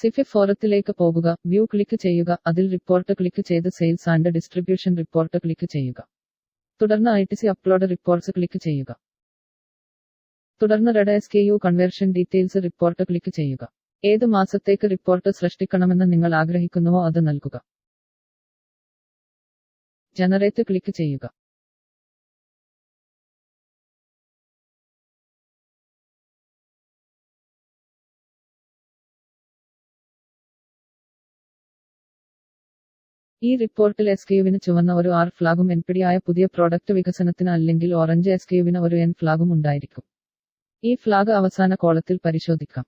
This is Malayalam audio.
സിഫി ഫോറത്തിലേക്ക് പോകുക വ്യൂ ക്ലിക്ക് ചെയ്യുക അതിൽ റിപ്പോർട്ട് ക്ലിക്ക് ചെയ്ത് sales and distribution report click ചെയ്യുക. തുടർന്ന് I T C upload reports click ചെയ്യുക. തുടർന്ന് red S K U conversion details report click ചെയ്യുക. ഏത് മാസത്തേക്ക് റിപ്പോർട്ട് സൃഷ്ടിക്കണമെന്ന് നിങ്ങൾ ആഗ്രഹിക്കുന്നുവോ അത് നൽകുക. ജനറേറ്റ് ക്ലിക്ക് ചെയ്യുക. ഈ റിപ്പോർട്ടിൽ എസ് കെയുവിന് ചുവന്ന ഒരു ആർ ഫ്ലാഗും എൻപിടിയായ പുതിയ പ്രോഡക്റ്റ് വികസനത്തിന് അല്ലെങ്കിൽ ഓറഞ്ച് എസ് കെയുവിന് ഒരു എൻ ഫ്ലാഗും ഉണ്ടായിരിക്കും. ഈ ഫ്ലാഗ് അവസാന കോളത്തിൽ പരിശോധിക്കാം.